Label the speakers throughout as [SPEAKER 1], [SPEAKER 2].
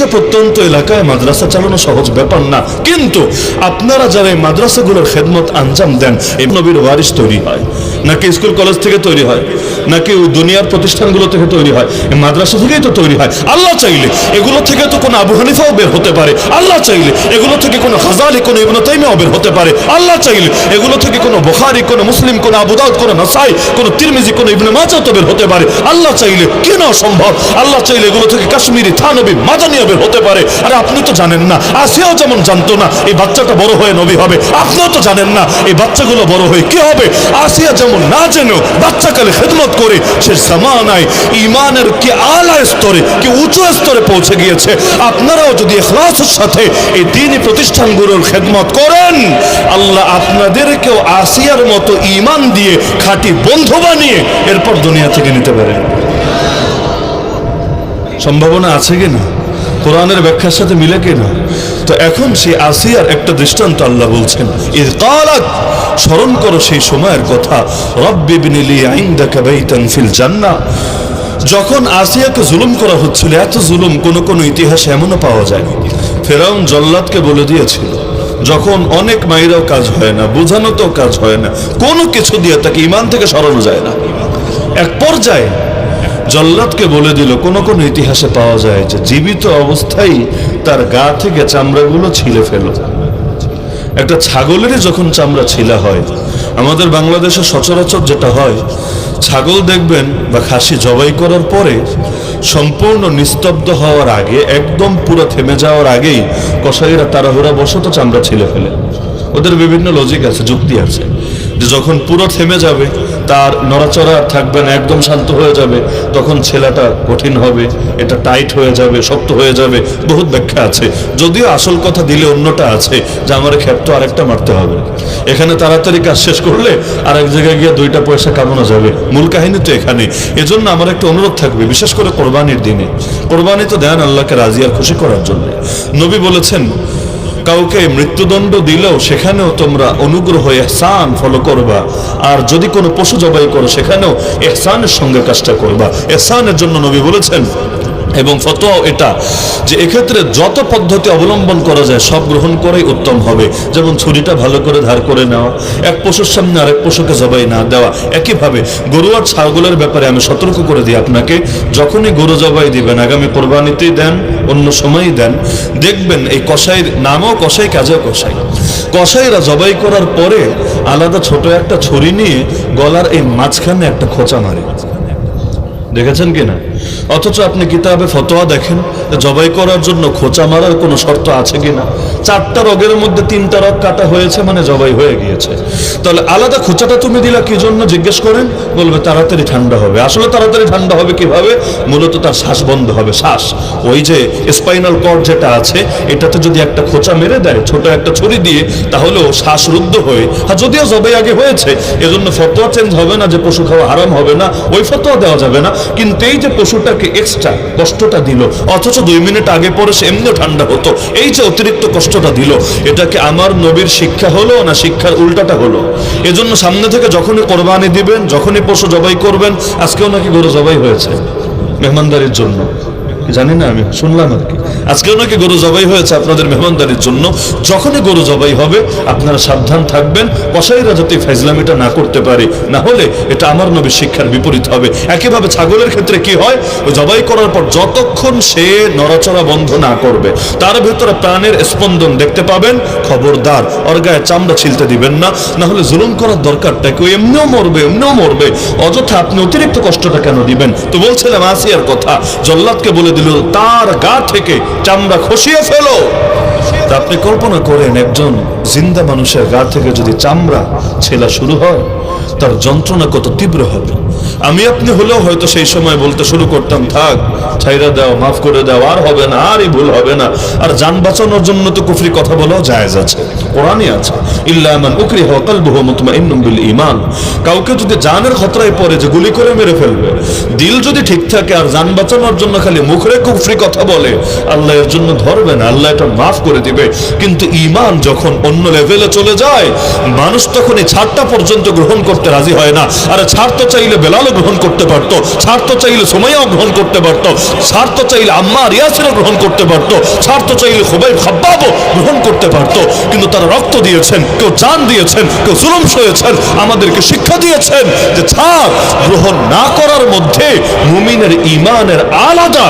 [SPEAKER 1] যে প্রত্যন্ত এলাকায় মাদ্রাসা চালানো সহজ ব্যাপার না, কিন্তু আপনারা যারা এই মাদ্রাসাগুলোর খেদমত আঞ্জাম দেন এই নবীর ওয়ারিস তৈরি হয়, নাকি স্কুল কলেজ থেকে তৈরি হয়, নাকি দুনিয়ার প্রতিষ্ঠানগুলো থেকে তৈরি হয়, এই মাদ্রাসা থেকেই তো তৈরি হয়। আল্লাহ চাইলে এগুলো থেকে তো কোনো আবু হানিফাও বের হতে পারে। আল্লাহ চাইলে এগুলো থেকে কোনো হাজারি কোনো ইবনে তাইমিয়াও বের হতে পারে। আল্লাহ চাইলে এগুলো থেকে কোনো বুখারী, কোনো মুসলিম, কোনো আবু দাউদ, কোনো নাসাই, কোনো তিরমিজি, কোনো ইবনে মাজাহ তো বের হতে পারে। আল্লাহ চাইলে কেন সম্ভব আল্লাহ চাইলে এগুলো থেকে কাশ্মীরি, থানবী মাদানিয়া বের হতে পারে। আরে আপনি তো জানেন না, আসিয়াও যেমন জানতো না, এই বাচ্চাটা বড় হয়ে নবী হবে। আপনিও তো জানেন না, এই বাচ্চাগুলো বড় হয়ে কি হবে? আসিয়া যেমন না জেনেও বাচ্চাকালে খেদমত করে, সে জামানায় ইমানের কি আলা স্তরে, কি উঁচু স্তরে পৌঁছে গিয়েছে। আপনারাও যদি এখলাসের সাথে এই দিনই প্রতিষ্ঠানগুলোর খেদমত করেন, আল্লাহ আপনাদেরকেও আসিয়ার মতো ইমান দিয়ে খাঁটি বন্ধু বানিয়ে এরপর দুনিয়া থেকে নিতে পারেন। সম্ভাবনা আছে কি না? কোরআনের ব্যাখ্যার সাথে মিলে কিনা তো এখন সেই আসিয়ার একটা দৃষ্টান্ত আল্লাহ বলছেন স্মরণ করো সেই সময়ের কথা, রব্বি বিনিলি আইন্দাকা বাইতান ফিল জান্নাহ যখন আসিয়াকে জুলুম করা হচ্ছিল, এত জুলুম কোন কোন ইতিহাসে এমনও পাওয়া যায় ফেরাউন জল্লাদকে বলে দিয়েছিল, যখন অনেক মায়েরাও কাজ হয় না, বোঝানোতেও কাজ হয় না, কোনো কিছু দিয়ে তাকে ইমান থেকে সরানো যায় না। এক পর্যায়ে জল্লাদকে বলে দিল, কোন কোন ইতিহাসে পাওয়া যায় যে জীবিত অবস্থায় তার গা থেকে চামড়াগুলো ছিলে ফেল। একটা ছাগলেরই যখন চামড়া ছিলা হয়, আমাদের বাংলাদেশে সচরাচর যেটা হয়, ছাগল দেখবেন বা খাসি জবাই করার পরে সম্পূর্ণ নিস্তব্ধ হওয়ার আগে, একদম পুরো থেমে যাওয়ার আগেই কসাইরা তাড়াহুড়া বসত চামড়া ছিলে ফেলে। ওদের বিভিন্ন লজিক আছে, যুক্তি আছে যে যখন পুরো থেমে যাবে তার নড়াচড়া থাকবে না, একদম শান্ত হয়ে যাবে। তখন ছেলেটা কঠিন হবে, এটা টাইট হয়ে যাবে, শক্ত হয়ে যাবে, বহুত ব্যাখ্যা আছে। যদিও আসল কথা দিলে অন্যটা আছে, যে আমার ক্ষেপ তো আরেকটা মারতে হবে। এখানে তাড়াতাড়ি কাজ শেষ করলে আর এক জায়গায় গিয়ে দুইটা পয়সা কামানো যাবে। মূল কাহিনী তো এখানে। এজন্য আমার একটা অনুরোধ থাকবে, বিশেষ করে কোরবানির দিনে। কোরবানি তো দেন আল্লাহকে রাজি আর খুশি করার জন্য। নবী বলেছেন কাউকে মৃত্যুদণ্ড দিলেও সেখানেও তোমরা অনুগ্রহ, এহসান ফলো করবা। আর যদি কোনো পশু জবাই করো, সেখানেও এহসানের সঙ্গে কাজটা করবা। এহসানের জন্য নবী বলেছেন এবং ফতোয়াও এটা যে এক্ষেত্রে যত পদ্ধতি অবলম্বন করা যায়, সব গ্রহণ করাই উত্তম হবে। যেমন ছুরিটা ভালো করে ধার করে নেওয়া এক পশুর সামনে আরেক পশুকে জবাই না দেওয়া। একইভাবে গরু আর ছাগলের ব্যাপারে আমি সতর্ক করে দিই আপনাকে, যখনই গরু জবাই দিবেন, আগামী কোরবানিতেই দেন, অন্য সময়ই দেন, দেখবেন এই কসাইয়ের নামও কসাই, কাজেও কসাই। কসাইরা জবাই করার পরে আলাদা ছোট একটা ছুরি নিয়ে গলার এই মাঝখানে একটা খোঁচা মারে। দেখেছেন কিনা অথচ আপনি কিতাবে ফতোয়া দেখেন, জবাই করার জন্য খোঁচা মারার কোনো শর্ত আছে কিনা চারটা রগের মধ্যে তিনটা রগ কাটা হয়েছে মানে জবাই হয়ে গিয়েছে। তাহলে আলাদা খোঁচাটা তুমি দিলা কি জন্য? জিজ্ঞেস করেন। বলবে, তাড়াতাড়ি ঠান্ডা হবে। আসলে তাড়াতাড়ি ঠান্ডা হবে কীভাবে? মূলত তার শ্বাস বন্ধ হবে, শ্বাস। ওই যে স্পাইনাল কর্ড যেটা আছে, এটাতে যদি একটা খোঁচা মেরে দেয়, ছোট একটা ছুরি দিয়ে তাহলেও শ্বাসরুদ্ধ হয়ে, আর যদিও জবাই আগে হয়েছে, এজন্য ফতোয়া চেঞ্জ হবে না যে পশু খাওয়া হারাম হবে না, ওই ফতোয়া দেওয়া যাবে না। কিন্তু এই যে পশুটাকে এক্সট্রা কষ্টটা দিল, অথচ দুই মিনিট আগে পরে সে এমনিও ঠান্ডা হতো, এই যে অতিরিক্ত কষ্টটা দিল এটাকে আমার নবীর শিক্ষা হলো না শিক্ষার উল্টাটা হলো? এজন্য সামনে থেকে যখনই কোরবানি দিবেন, যখনই পশু জবাই করবেন, আজকেও নাকি গরু জবাই হয়েছে, মেহমানদারির জন্য। জানি না আমি, শুনলাম আর কি। আজকেও নাকি গরু জবাই হয়েছে আপনাদের মেহমানদারির জন্য। যখনই গরু জবাই হবে, আপনারা সাবধান থাকবেন কসাইরা যাতে ফাইজলামিটা না করতে পারে। না হলে এটা আমার নবীর শিক্ষার বিপরীত হবে। একইভাবে ছাগলের ক্ষেত্রে কি হয়? জবাই করার পর যতক্ষণ সে নড়াচড়া বন্ধ না করবে, তার ভেতরে প্রাণের স্পন্দন দেখতে পাবেন। খবরদার, ওর গায়ে চামড়া ছিলতে দিবেন না। না হলে জুলুম করার দরকারটা কেউ এমনিও মরবে এমনিও মরবে। অযথা আপনি অতিরিক্ত কষ্টটা কেন দিবেন? তো বলছিলাম আসিয়ার কথা, জল্লাদকে বলে দিল, তার গা থেকে চামড়া খসিয়ে ফেলো। তা আপনি কল্পনা করেন, একজন জিন্দা মানুষের গা থেকে যদি চামড়া ছেলা শুরু হয় তার যন্ত্রণা কত তীব্র হবে। আমি আপনি হলেও হয়তো সেই সময় বলতে শুরু করতাম, থাক, ছাইরা দাও, মাফ করে দাও, আর হবে না, আরই ভুল হবে না। আর যান বাঁচানোর জন্য তো কুফরি কথা বলাও জায়েজ আছে, কোরআনই আছে। ইল্লামান উকরি হকালবুহ মুতমাইন্নুম বিল ঈমান। কাউকে যদি জানের খতরায় পড়ে যে গুলি করে মেরে ফেলবে, দিল যদি ঠিক থাকে আর যান বাঁচানোর জন্য খালি মুখরে কুফরি কথা বলে, আল্লাহ এর জন্য ধরবে না, আল্লাহ এটা মাফ করে দিবে। কিন্তু ঈমান যখন অন্য লেভেলে চলে যায়, মানুষ তখন এই ছাড়টা পর্যন্ত গ্রহণ করতে রাজি হয় না। আরে ছাড়তে চাইলে বেলালও গ্রহণ করতে পারতো ছাড়তে চাইলে সময়ও গ্রহণ করতে পারতো ছাড়তে চাইলে আম্মা রিয়াসিরও গ্রহণ করতে পারতো ছাড়তে চাইলে খুবই খাব্বাবও গ্রহণ করতে পারতো। কিন্তু তারা রক্ত দিয়েছেন, কেউ জান দিয়েছেন, কেউ জুলুম সয়েছেন, আমাদেরকে শিক্ষা দিয়েছেন যে ছাড়, গ্রহণ না করার মধ্যে মুমিনের ইমানের আলাদা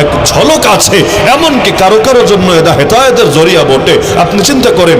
[SPEAKER 1] এক ঝলক আছে, এমনকি কারও কারও জন্য এটা হেতায়তের জরিয়া বটে। আপনি চিন্তা করেন